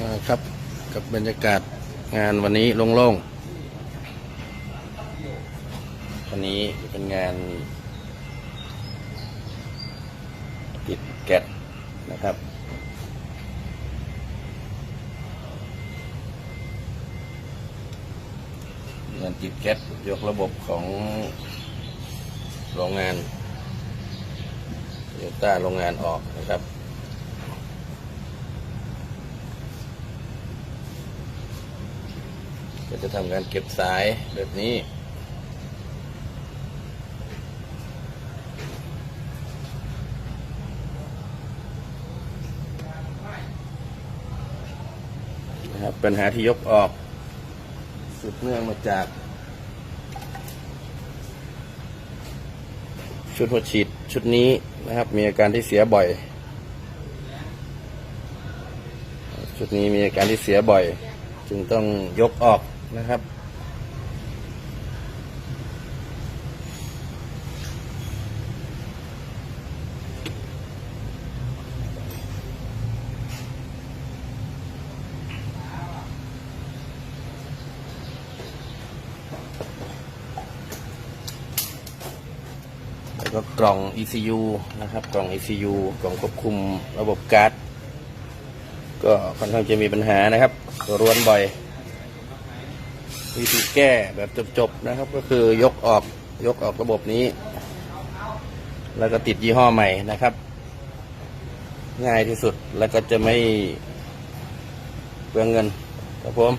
นะครับกับบรรยากาศงานวันนี้โล่งๆวันนี้เป็นงานติดแก๊สนะครับงานติดแก๊สยกระบบของโรงงานโยต้าโรงงานออกนะครับ ก็จะทำการเก็บสายแบบนี้ นะครับปัญหาที่ยกออกสืบเนื่องมาจาก ชุดหัวฉีดชุดนี้นะครับ มีอาการที่เสียบ่อย ชุดนี้มีอาการที่เสียบ่อย จึงต้องยกออก นะครับแล้วก็กล่อง ECU นะครับ กล่อง ECU กล่องควบคุมระบบการ์ด ก็ค่อนข้างจะมีปัญหานะครับรวนบ่อย วิธีแก้แบบจบๆนะครับ ก็คือยกออกยกออกระบบนี้ แล้วก็ติดยี่ห้อใหม่นะครับ ง่ายที่สุดแล้วก็จะไม่เปลืองเงินครับผม